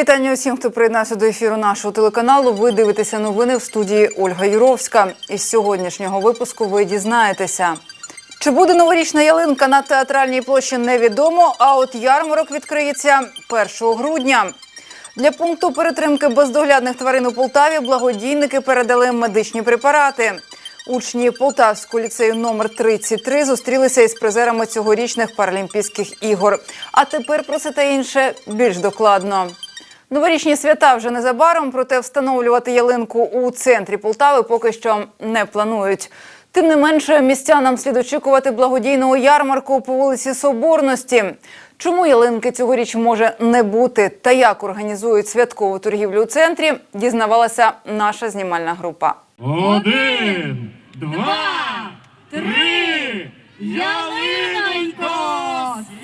вітання усім, хто приєднався до ефіру нашого телеканалу. Ви дивитеся новини в студії Ольга Юровська. Із сьогоднішнього випуску ви дізнаєтеся. Чи буде новорічна ялинка на театральній площі, невідомо. А от ярмарок відкриється 1 грудня. Для пункту перетримки бездоглядних тварин у Полтаві благодійники передали медичні препарати. Учні Полтавського ліцею номер 33 зустрілися із призерами цьогорічних паралімпійських ігор. А тепер про це та інше більш докладно. Новорічні свята вже незабаром, проте встановлювати ялинку у центрі Полтави поки що не планують. Тим не менше, містянам слід очікувати благодійного ярмарку по вулиці Соборності. Чому ялинки цьогоріч може не бути та як організують святкову торгівлю у центрі, дізнавалася наша знімальна група. Один, два, три, світи!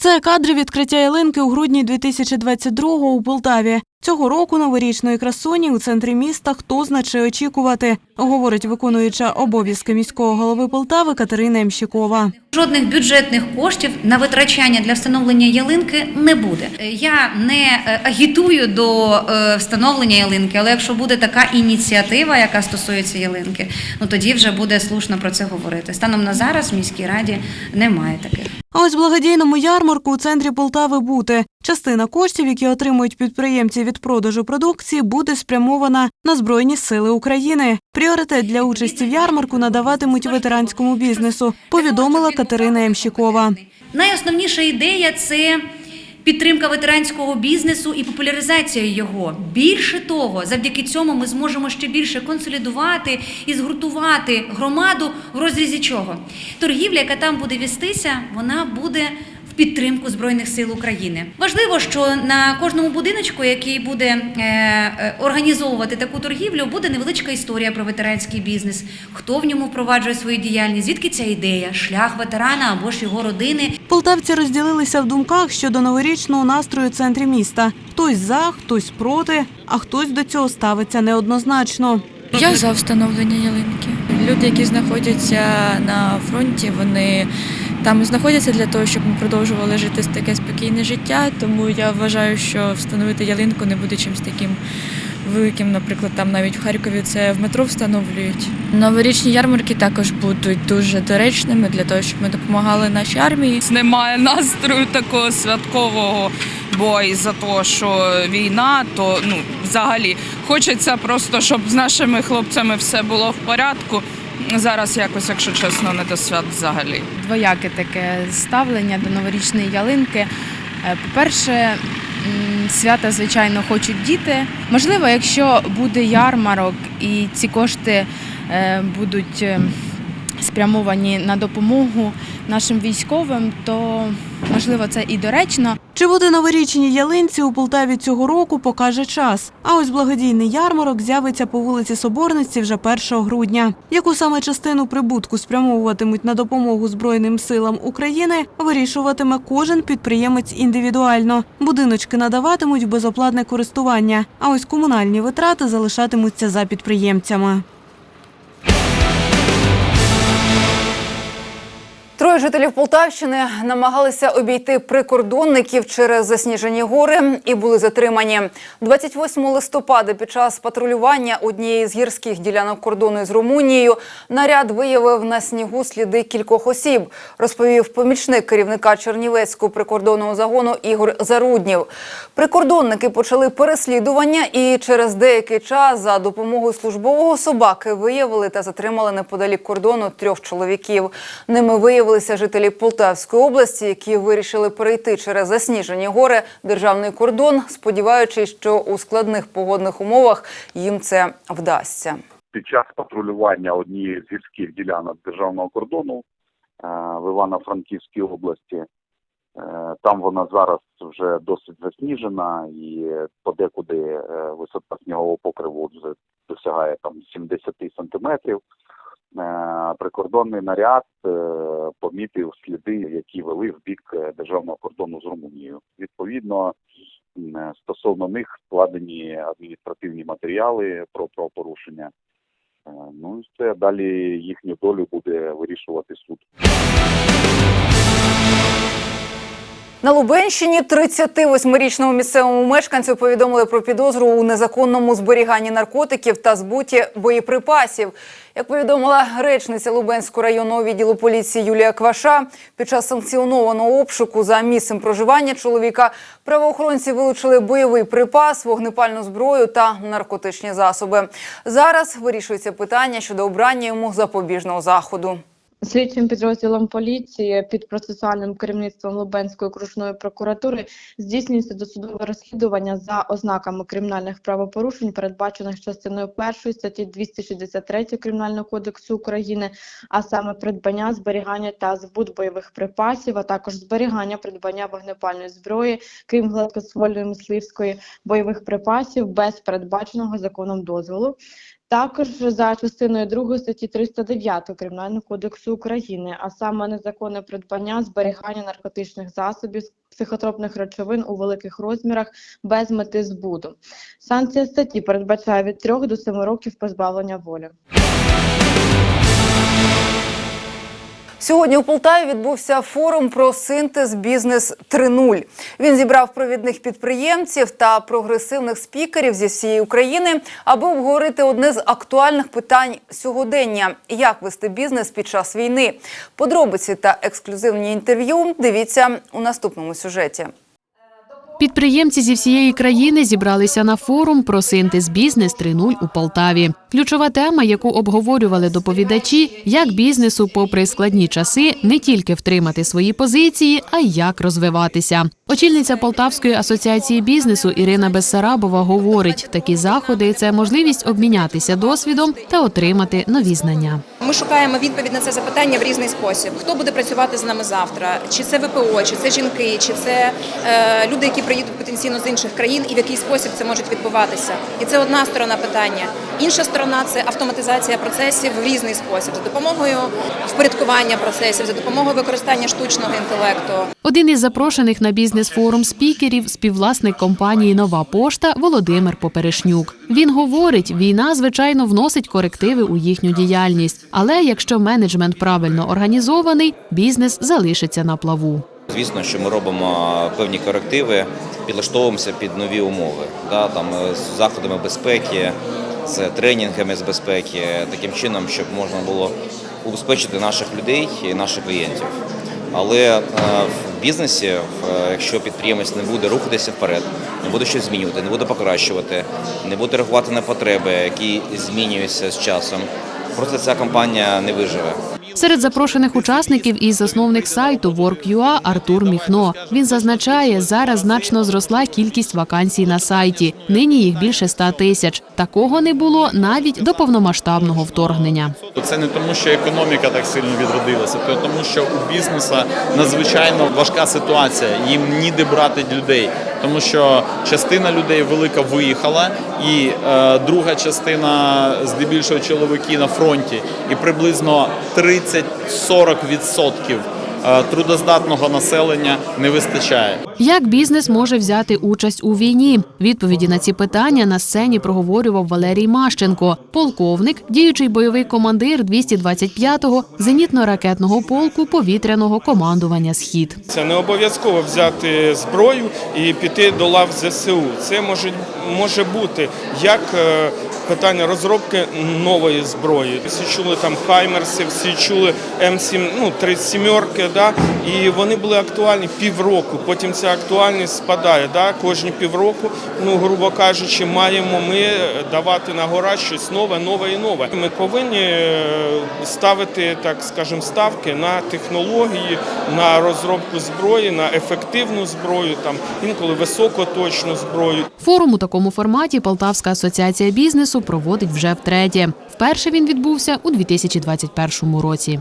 Це кадри відкриття ялинки у грудні 2022-го у Полтаві. Цього року новорічної красуні у центрі міста хто значить очікувати, говорить виконуюча обов'язки міського голови Полтави Катерина Ямщикова. Жодних бюджетних коштів на витрачання для встановлення ялинки не буде. Я не е, агітую до е, встановлення ялинки, але якщо буде така ініціатива, яка стосується ялинки, ну тоді вже буде слушно про це говорити. Станом на зараз в міській раді немає таких. А ось благодійному ярмарку у центрі Полтави бути. Частина коштів, які отримують підприємці від продажу продукції, буде спрямована на Збройні сили України. Пріоритет для участі в ярмарку надаватимуть ветеранському бізнесу, повідомила Катерина Ямщикова. Найосновніша ідея це. Підтримка ветеранського бізнесу і популяризація його. Більше того, завдяки цьому ми зможемо ще більше консолідувати і згуртувати громаду в розрізі чого. Торгівля, яка там буде вестися, вона буде підтримку Збройних сил України. Важливо, що на кожному будиночку, який буде е, е, організовувати таку торгівлю, буде невеличка історія про ветеранський бізнес, хто в ньому впроваджує свою діяльність, звідки ця ідея, шлях ветерана або ж його родини. Полтавці розділилися в думках щодо новорічного настрою в центрі міста. Хтось за, хтось проти, а хтось до цього ставиться неоднозначно. Я за встановлення ялинки. Люди, які знаходяться на фронті, вони там знаходяться для того, щоб ми продовжували жити таке спокійне життя. Тому я вважаю, що встановити ялинку не буде чимось таким великим. Наприклад, там навіть в Харкові це в метро встановлюють. Новорічні ярмарки також будуть дуже доречними для того, щоб ми допомагали нашій армії. немає настрою такого святкового, бо і за того, що війна, то ну взагалі хочеться просто, щоб з нашими хлопцями все було в порядку. Зараз якось, якщо чесно, не до свят взагалі. двояке таке ставлення до новорічної ялинки. Е, По-перше, свята, звичайно, хочуть діти. Можливо, якщо буде ярмарок і ці кошти е, будуть е, спрямовані на допомогу нашим військовим, то можливо це і доречно. Чи буде новорічній ялинці у Полтаві цього року, покаже час. А ось благодійний ярмарок з'явиться по вулиці Соборності вже 1 грудня. Яку саме частину прибутку спрямовуватимуть на допомогу Збройним силам України, вирішуватиме кожен підприємець індивідуально. Будиночки надаватимуть безоплатне користування, а ось комунальні витрати залишатимуться за підприємцями. Троє жителів Полтавщини намагалися обійти прикордонників через засніжені гори і були затримані 28 листопада. Під час патрулювання однієї з гірських ділянок кордону з Румунією наряд виявив на снігу сліди кількох осіб. Розповів помічник керівника Чернівецького прикордонного загону Ігор Заруднів. Прикордонники почали переслідування і через деякий час за допомогою службового собаки виявили та затримали неподалік кордону трьох чоловіків. Ними виявилися жителі Полтавської області, які вирішили перейти через засніжені гори державний кордон, сподіваючись, що у складних погодних умовах їм це вдасться. під час патрулювання однієї з гірських ділянок державного кордону е, в Івано-Франківській області. е, Там вона зараз вже досить засніжена і подекуди е, висота снігового покриву вже досягає там 70 сантиметрів. Е, Прикордонний наряд е, помітив сліди, які вели в бік е, державного кордону з Румунією. Відповідно, стосовно них складені адміністративні матеріали про правопорушення. Ну і все далі їхню долю буде вирішувати суд. На Лубенщині 38-річному місцевому мешканцю повідомили про підозру у незаконному зберіганні наркотиків та збуті боєприпасів. Як повідомила речниця Лубенського районного відділу поліції Юлія Кваша, під час санкціонованого обшуку за місцем проживання чоловіка правоохоронці вилучили бойовий припас, вогнепальну зброю та наркотичні засоби. Зараз вирішується питання щодо обрання йому запобіжного заходу. Слідчим підрозділом поліції під процесуальним керівництвом Лубенської окружної прокуратури здійснюється досудове розслідування за ознаками кримінальних правопорушень, передбачених частиною першої статті 263 Кримінального кодексу України, а саме придбання, зберігання та збут бойових припасів, а також зберігання, придбання вогнепальної зброї, крім гладкоствольної мисливської бойових припасів без передбаченого законом дозволу. Також за частиною 2 статті 309 Кримінального кодексу України, а саме незаконне придбання, зберігання наркотичних засобів, психотропних речовин у великих розмірах без мети збуду. Санкція статті передбачає від 3 до 7 років позбавлення волі. Сьогодні у Полтаві відбувся форум про синтез бізнес 3.0. Він зібрав провідних підприємців та прогресивних спікерів зі всієї України, аби обговорити одне з актуальних питань сьогодення: як вести бізнес під час війни. Подробиці та ексклюзивні інтерв'ю дивіться у наступному сюжеті. Підприємці зі всієї країни зібралися на форум про синтез бізнес 3.0 у Полтаві. Ключова тема, яку обговорювали доповідачі, як бізнесу, попри складні часи, не тільки втримати свої позиції, а й як розвиватися. Очільниця Полтавської асоціації бізнесу Ірина Бессарабова говорить, такі заходи це можливість обмінятися досвідом та отримати нові знання. Ми шукаємо відповідь на це запитання в різний спосіб. Хто буде працювати з нами завтра? Чи це ВПО, чи це жінки, чи це е, люди, які приїдуть потенційно з інших країн, і в який спосіб це може відбуватися? І це одна сторона питання. Інша сторона це автоматизація процесів в різний спосіб за допомогою впорядкування процесів, за допомогою використання штучного інтелекту. Один із запрошених на бізнес-форум спікерів співвласник компанії Нова пошта Володимир Поперешнюк. Він говорить, війна звичайно вносить корективи у їхню діяльність, але якщо менеджмент правильно організований, бізнес залишиться на плаву. Звісно, що ми робимо певні корективи, підлаштовуємося під нові умови, да, там, е, з заходами безпеки, з тренінгами з безпеки, таким чином, щоб можна було убезпечити наших людей і наших клієнтів. Але е, в бізнесі, е, якщо підприємець не буде рухатися вперед, не буде щось змінювати, не буде покращувати, не буде реагувати на потреби, які змінюються з часом, просто ця компанія не виживе. Серед запрошених учасників і засновник сайту Work.ua Артур Міхно. Він зазначає, зараз значно зросла кількість вакансій на сайті. Нині їх більше ста тисяч. Такого не було навіть до повномасштабного вторгнення. Це не тому, що економіка так сильно відродилася, то тому, що у бізнесу надзвичайно важка ситуація. Їм ніде брати людей, тому що частина людей велика виїхала, і е, друга частина, здебільшого чоловіки на фронті, і приблизно 30-40% е, трудоздатного населення не вистачає. Як бізнес може взяти участь у війні? Відповіді на ці питання на сцені проговорював Валерій Мащенко, полковник, діючий бойовий командир 225-го зенітно-ракетного полку повітряного командування Схід. Це не обов'язково взяти зброю і піти до лав ЗСУ. Це може, може бути як е, питання розробки нової зброї. Всі чули там Хаймерси, всі чули М7, ну 37 да? і вони були актуальні півроку. Потім ця актуальність спадає. Да? Кожні півроку, ну грубо кажучи, маємо ми давати на гора щось нове, нове і нове. Ми повинні е, ставити, так скажемо, ставки на технології, на розробку зброї, на ефективну зброю, там інколи високоточну зброю. Форум у такому форматі Полтавська асоціація бізнесу проводить вже втретє. Вперше він відбувся у 2021 році.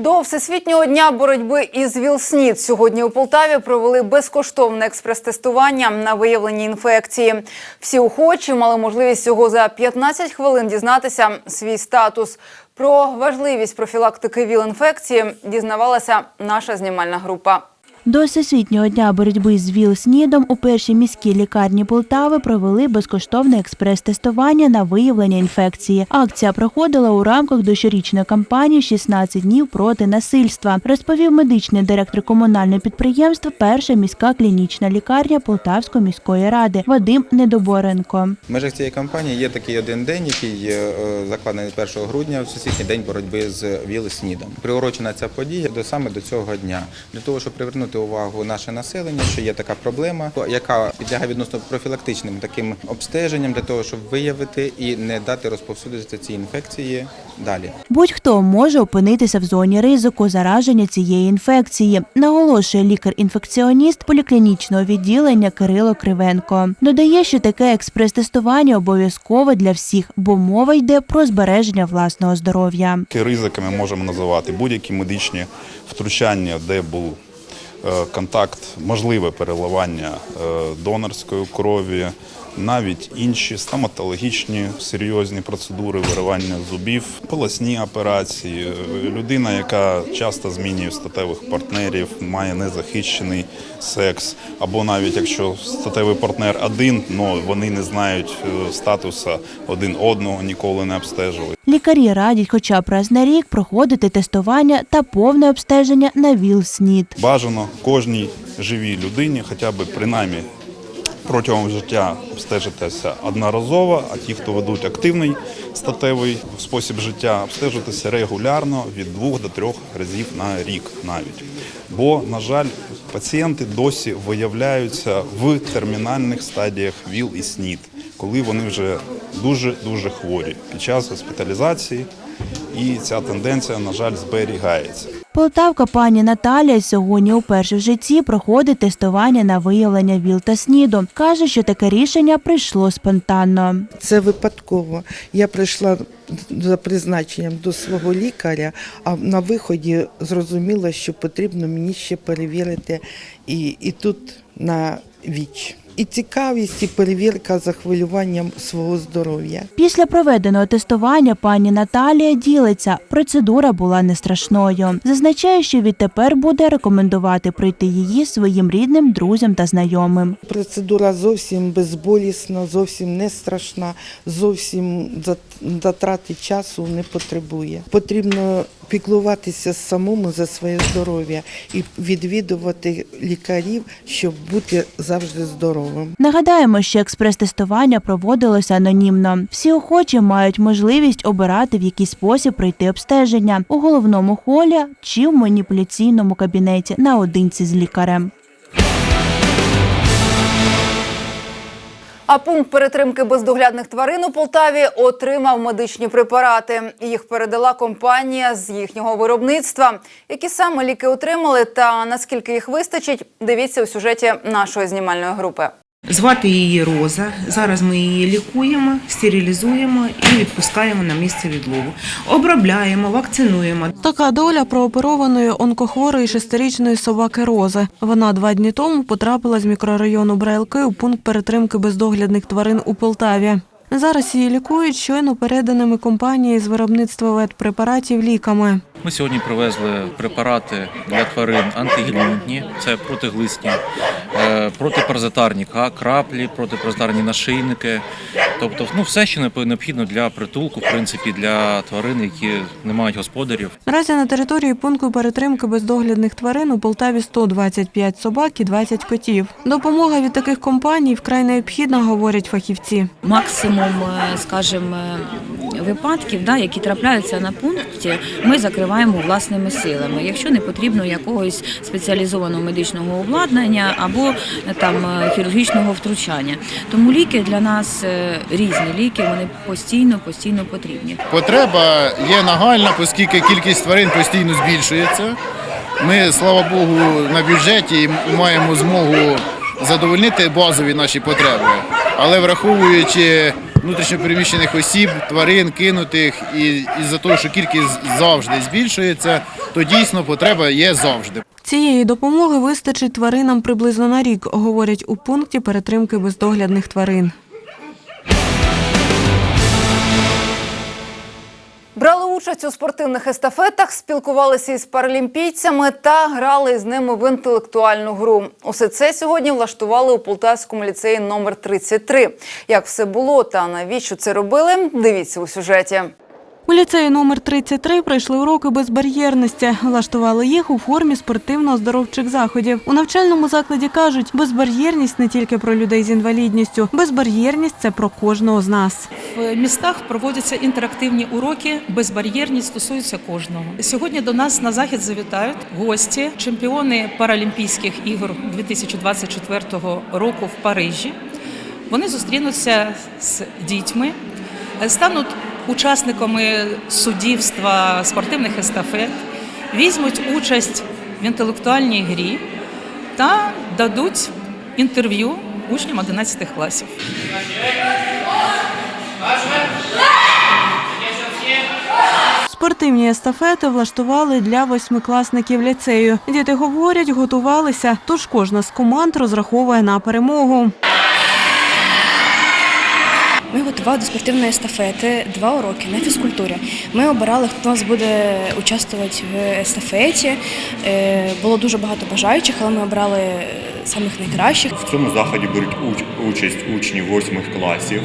До Всесвітнього дня боротьби із ВІЛ-СНІД сьогодні у Полтаві провели безкоштовне експрес-тестування на виявлені інфекції. Всі охочі мали можливість всього за 15 хвилин дізнатися свій статус. Про важливість профілактики ВІЛ-інфекції дізнавалася наша знімальна група. До Всесвітнього дня боротьби з ВІЛ-СНІДом у першій міській лікарні Полтави провели безкоштовне експрес-тестування на виявлення інфекції. Акція проходила у рамках до щорічної кампанії «16 днів проти насильства, розповів медичний директор комунального підприємства Перша міська клінічна лікарня Полтавської міської ради Вадим Недоборенко. В межах цієї кампанії є такий один день, який е, закладений 1 грудня, Всесвітній день боротьби з ВІЛ-СНІДом. Приурочена ця подія до саме до цього дня для того, щоб привернути увагу наше населення, що є така проблема, яка підлягає відносно профілактичним таким обстеженням для того, щоб виявити і не дати розповсюдитися ці інфекції далі. Будь-хто може опинитися в зоні ризику зараження цієї інфекції, наголошує лікар-інфекціоніст поліклінічного відділення Кирило Кривенко. Додає, що таке експрес-тестування обов'язкове для всіх, бо мова йде про збереження власного здоров'я. Ризиками можемо називати будь-які медичні втручання, де був контакт, можливе переливання е, донорської крові, навіть інші стоматологічні серйозні процедури виривання зубів, полосні операції, людина, яка часто змінює статевих партнерів, має незахищений секс, або навіть якщо статевий партнер один, але вони не знають е, статусу один одного, ніколи не обстежили. Лікарі радять хоча б раз на рік проходити тестування та повне обстеження на ВІЛ-СНІД. Бажано кожній живій людині, хоча б принаймні протягом життя обстежитися одноразово, а ті, хто ведуть активний статевий спосіб життя, обстежитися регулярно від двох до трьох разів на рік навіть. Бо, на жаль, пацієнти досі виявляються в термінальних стадіях ВІЛ і СНІД, коли вони вже дуже дуже хворі під час госпіталізації. І ця тенденція, на жаль, зберігається. Полтавка пані Наталія сьогодні уперше в житті проходить тестування на виявлення ВІЛ та СНІДу. Каже, що таке рішення прийшло спонтанно. Це випадково. Я прийшла за призначенням до свого лікаря, а на виході зрозуміла, що потрібно мені ще перевірити і, і тут на ВІЧ. І цікавість, і перевірка за хвилюванням свого здоров'я. Після проведеного тестування пані Наталія ділиться, процедура була не страшною. Зазначає, що відтепер буде рекомендувати пройти її своїм рідним, друзям та знайомим. Процедура зовсім безболісна, зовсім не страшна, зовсім затрати часу не потребує. Потрібно піклуватися самому за своє здоров'я і відвідувати лікарів, щоб бути завжди здоровим. Нагадаємо, що експрес-тестування проводилося анонімно. Всі охочі мають можливість обирати, в який спосіб пройти обстеження у головному холі чи в маніпуляційному кабінеті наодинці з лікарем. А пункт перетримки бездоглядних тварин у Полтаві отримав медичні препарати. Їх передала компанія з їхнього виробництва. Які саме ліки отримали та наскільки їх вистачить, дивіться у сюжеті нашої знімальної групи. Звати її Роза. Зараз ми її лікуємо, стерилізуємо і відпускаємо на місце відлову. Обробляємо, вакцинуємо. Така доля прооперованої онкохворої шестирічної собаки Рози. Вона два дні тому потрапила з мікрорайону Брайлки у пункт перетримки бездоглядних тварин у Полтаві. Зараз її лікують щойно переданими компанією з виробництва ветпрепаратів ліками. Ми сьогодні привезли препарати для тварин антигельмінтні, це протиглисні, е, протипаразитарні краплі, протипаразитарні нашийники. Тобто, ну все, що необхідно для притулку, в принципі, для тварин, які не мають господарів. Наразі на території пункту перетримки бездоглядних тварин у Полтаві 125 собак і 20 котів. Допомога від таких компаній вкрай необхідна, говорять фахівці. максимум, е, скажімо, е, випадків, да, які трапляються на пункті, ми закриваємо власними силами. Якщо не потрібно якогось спеціалізованого медичного обладнання або е, там е, хірургічного втручання. Тому ліки для нас е, різні ліки, вони постійно, постійно потрібні. Потреба є нагальна, оскільки кількість тварин постійно збільшується. Ми, слава Богу, на бюджеті маємо змогу задовольнити базові наші потреби. Але враховуючи внутрішньопереміщених осіб, тварин, кинутих, і, і за того, що кількість завжди збільшується, то дійсно потреба є завжди. Цієї допомоги вистачить тваринам приблизно на рік, говорять у пункті перетримки бездоглядних тварин. Участь у спортивних естафетах, спілкувалися із паралімпійцями та грали з ними в інтелектуальну гру. Усе це сьогодні влаштували у Полтавському ліцеї номер 33. Як все було та навіщо це робили? Дивіться у сюжеті. У ліцеї номер 33 пройшли уроки безбар'єрності. Влаштували їх у формі спортивно-оздоровчих заходів. У навчальному закладі кажуть, безбар'єрність не тільки про людей з інвалідністю. Безбар'єрність це про кожного з нас. В містах проводяться інтерактивні уроки. Безбар'єрність стосується кожного. Сьогодні до нас на захід завітають гості, чемпіони Паралімпійських ігор 2024 року в Парижі. Вони зустрінуться з дітьми, стануть учасниками суддівства спортивних естафет, візьмуть участь в інтелектуальній грі та дадуть інтерв'ю учням 11 класів. Спортивні естафети влаштували для восьмикласників ліцею. Діти говорять, готувалися, тож кожна з команд розраховує на перемогу. Ми готували до спортивної естафети два уроки на фізкультурі. Ми обирали, хто нас буде участвувати в естафеті. Е, Було дуже багато бажаючих, але ми обрали е, самих найкращих. В цьому заході беруть уч- участь учні восьмих класів.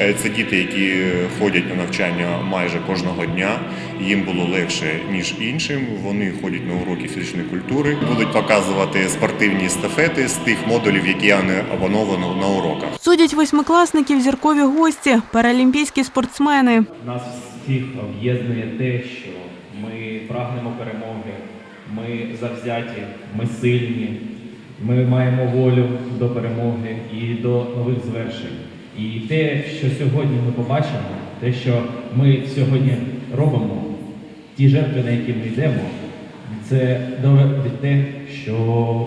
Е, Це діти, які ходять на навчання майже кожного дня. Їм було легше ніж іншим. Вони ходять на уроки фізичної культури, будуть показувати спортивні естафети з тих модулів, які вони опановано на уроках. Судять восьмикласників зіркові гості, паралімпійські спортсмени. Нас всіх об'єднує те, що ми прагнемо перемоги, ми завзяті, ми сильні, ми маємо волю до перемоги і до нових звершень. І те, що сьогодні ми побачимо, те, що ми сьогодні робимо, ті жертви, на які ми йдемо, це доводить те, що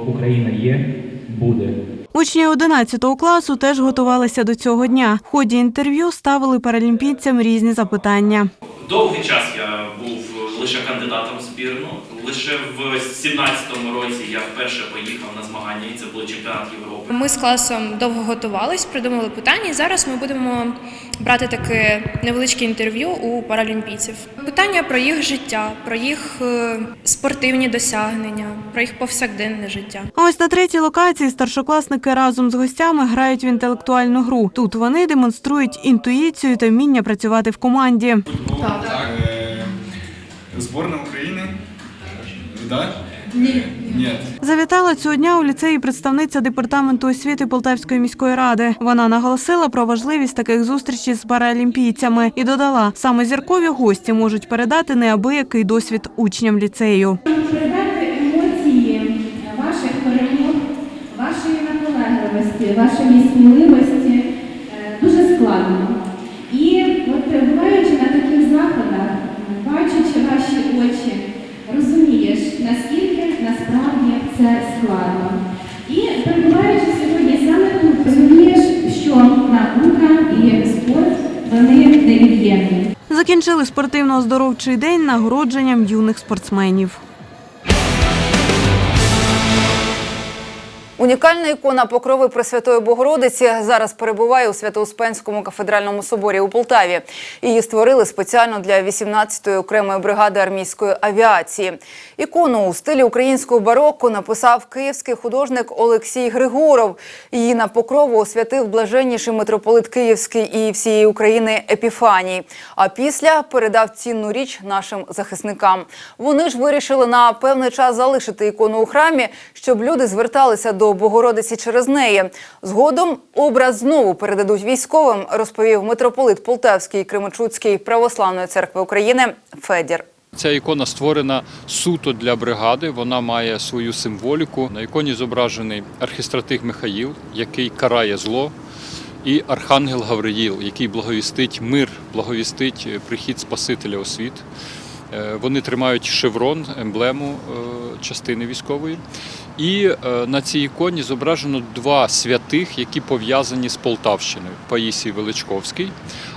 Україна є, буде. Учні 11 класу теж готувалися до цього дня. В ході інтерв'ю ставили паралімпійцям різні запитання. Довгий час я був лише кандидатом в збірну. Лише в 17-му році я вперше поїхав на змагання, і це був чемпіонат Європи. Ми з класом довго готувались, придумали питання. І зараз ми будемо брати таке невеличке інтерв'ю у паралімпійців. Питання про їх життя, про їх е, спортивні досягнення, про їх повсякденне життя. Ось на третій локації старшокласники разом з гостями грають в інтелектуальну гру. Тут вони демонструють інтуїцію та вміння працювати в команді. Зборна України? Да? Ні. Ні. Завітала цього дня у ліцеї представниця департаменту освіти Полтавської міської ради. Вона наголосила про важливість таких зустрічей з паралімпійцями і додала, саме зіркові гості можуть передати неабиякий досвід учням ліцею. Передати емоції ваших перемог, вашої наполегливості, вашої сміливості е, дуже складно. І от перебуваючи на таких заходах, бачачи ваші очі, наскільки насправді це складно. І перебуваючи сьогодні саме тут, розумієш, що наука і спорт вони невід'ємні. Закінчили спортивно-оздоровчий день нагородженням юних спортсменів. Унікальна ікона Покрови Пресвятої Богородиці зараз перебуває у Свято-Успенському кафедральному соборі у Полтаві. Її створили спеціально для 18-ї окремої бригади армійської авіації. Ікону у стилі українського барокко написав київський художник Олексій Григоров. Її на покрову освятив блаженніший митрополит Київський і всієї України Епіфаній. А після передав цінну річ нашим захисникам. Вони ж вирішили на певний час залишити ікону у храмі, щоб люди зверталися до Богородиці через неї. Згодом образ знову передадуть військовим, розповів митрополит Полтавський і Кременчуцький православної церкви України Федір. Ця ікона створена суто для бригади. Вона має свою символіку. На іконі зображений архістратиг Михаїл, який карає зло, і архангел Гавриїл, який благовістить мир, благовістить прихід Спасителя у світ. Е, Вони тримають шеврон, емблему е, частини військової. І е, на цій іконі зображено два святих, які пов'язані з Полтавщиною: Паїсій Величковський,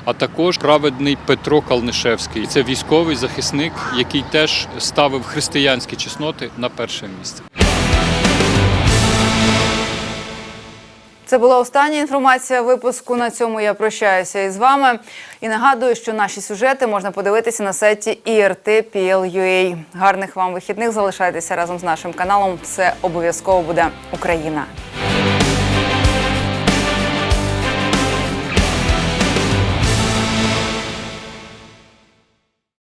а також праведний Петро Калнишевський. Це військовий захисник, який теж ставив християнські чесноти на перше місце. Це була остання інформація випуску. На цьому я прощаюся із вами. І нагадую, що наші сюжети можна подивитися на сайті IRT.PL.UA. Гарних вам вихідних. Залишайтеся разом з нашим каналом. Все обов'язково буде Україна.